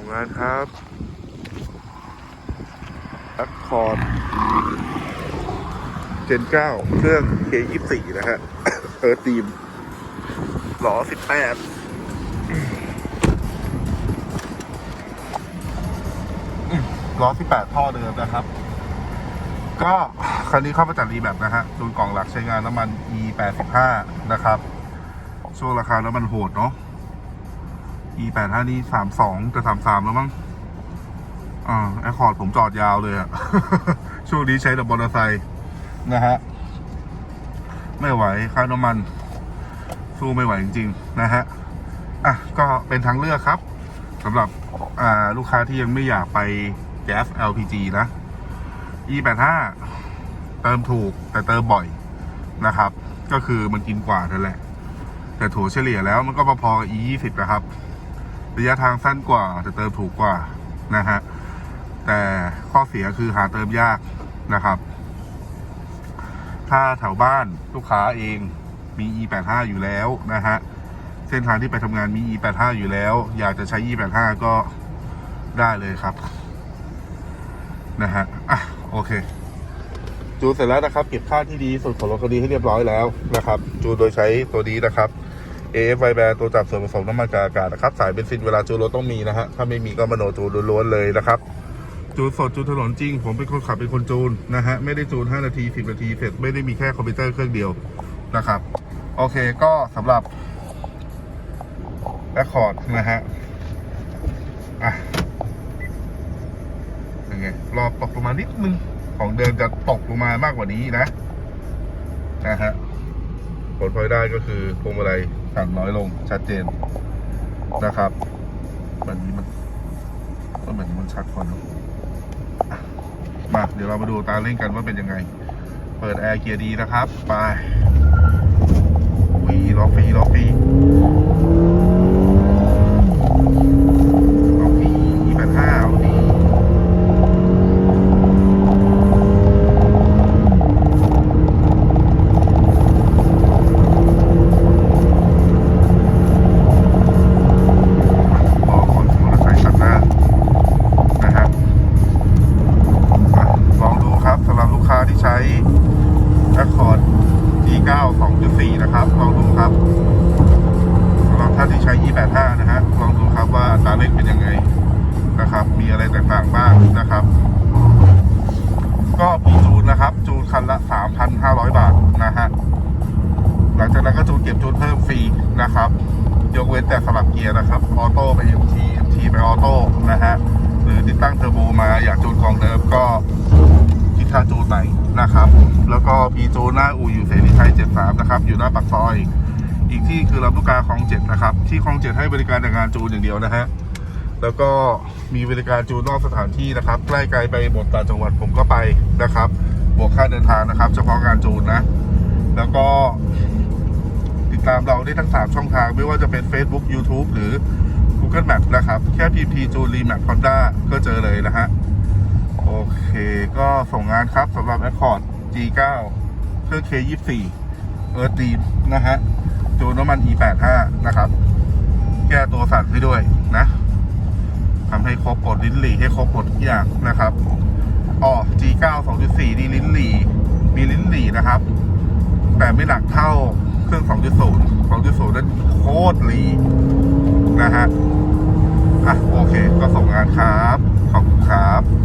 ส่งงานครับแอคคอร์ดเจนเก้าเครื่อง K24 นะฮะเออตีมล่อ18ล้อ18ท่อเดิมนะครับ ก็คันนี้เข้ามาจากรีแบบนะฮะดูกล่องหลักใช้งานน้ำมัน E85 นะครับ ช่วงราคาน้ำมันโหดเนาะ E85 นี่32จะ33แล้วมั้งอ่าแอคคอร์ดผมจอดยาวเลยอะ ช่วงนี้ใช้แต่มอเตอร์ไซค์นะฮะ ไม่ไหว ค่าน้ำมัน สู้ไม่ไหวจริง ๆ นะฮะ อะ ก็เป็นทางเลือกครับสำหรับอ่าลูกค้าที่ยังไม่อยากไปแก๊ส LPG นะ E85 เติมถูกแต่เติมบ่อยนะครับ ก็คือมันกินกว่านั่นแหละ แต่ถัวเฉลี่ยแล้วมันก็พอๆกับ E20 นะครับ ระยะทางสั้นกว่าแต่เติมถูกกว่านะฮะแต่ข้อเสียคือหาเติมยากนะครับ ถ้าแถวบ้านลูกค้าเองมี E85 อยู่แล้วนะฮะเส้นทางที่ไปทำงานมี E85 อยู่แล้ว อยากจะใช้ E85 ก็ได้เลยครับนะฮะอะโอเค จูนเสร็จแล้วนะครับ เก็บค่าที่ดีสุดของรถคันนี้ให้เรียบร้อยแล้วนะครับ จูนโดยใช้ตัวนี้นะครับ AF i b a n ตัวจับส่วนผสมน้ำมันกบอากาศนะครับ สายเบนซินเวลาจูนรถต้องมีนะฮะ ถ้าไม่มีก็มโนจูนล้วนๆเลยนะครับ จูนสดจูนถนนจริง ผมเป็นคนขับเป็นคนจูนนะฮะ ไม่ได้จูน 5 นาที 10 นาทีเสร็จไม่ได้มีแค่คอมพิวเตอร์เครื่องเดียวนะครับ โอเคก็สำหรับแอคคอร์ดนะฮะ อะยังไงรอตกลงมานิดนึงของเดิมจะตกลงมามากกว่านี้นะนะฮะ ผลพลอยได้ก็คือพวงมาลัยสั่นน้อยลงชัดเจนนะครับแบบนี้มันก็เหมือนมันชัดกว่าเนอะมาเดี๋ยวเรามาดูตาเล่นกันว่าเป็นยังไง เปิดแอร์เกียร์ดีนะครับ ไป ลองดูครับสำหรับท่านที่ใช้ E85 นะฮะลองดูครับว่าอัตราเร่งเป็นยังไงนะครับ มีอะไรแตกต่างบ้างนะครับ ก็มีจูนนะครับ จูนคันละ 3,500 บาทนะฮะหลังจากนั้นก็จูนเก็บจูนเพิ่มฟรีนะครับ ยกเว้นแต่สลับเกียร์นะครับออโต้ไป MT MT ไปออโต้นะฮะหรือติดตั้งเทอร์โบมาอยากจูนของเดิมก็คิดค่าจูนใหม่นะครับ แล้วก็พีจูนหน้าอู่อยู่เสรีชัย73 นะครับ อยู่หน้าปากซอย อีกที่คือลำลูกกาคลองเจ็ดนะครับ ที่คลองเจ็ดให้บริการแต่งานจูนอย่างเดียวนะฮะแล้วก็มีบริการจูนนอกสถานที่นะครับ ใกล้ไกลไปหมดต่างจังหวัดผมก็ไปนะครับ บวกค่าเดินทางนะครับ เฉพาะงานจูนนะ แล้วก็ติดตามเราได้ทั้ง 3 ช่องทาง ไม่ว่าจะเป็น Facebook YouTube หรือ Google Map นะครับ แค่พิมพ์ทีจูรีแมป Honda ก็เจอเลยนะฮะ โอเคก็ส่งงานครับสำหรับ Accord G9 เครื่อง K24 เออตีมนะฮะ จูนน้ำมัน E85 นะครับ แก้ตัวสั่นให้ด้วยนะทำให้ครบกดลิ้นหลีให้ครบหมดทุกอย่างนะครับอ๋อ G9 2.4นี่ลิ้นหลีมีลิ้นหลีนะครับ แต่ไม่หนักเท่าเครื่อง 2.0 2.0นั้นโคตรหลีนะฮะอะโอเคก็ส่งงานครับ ขอบคุณครับ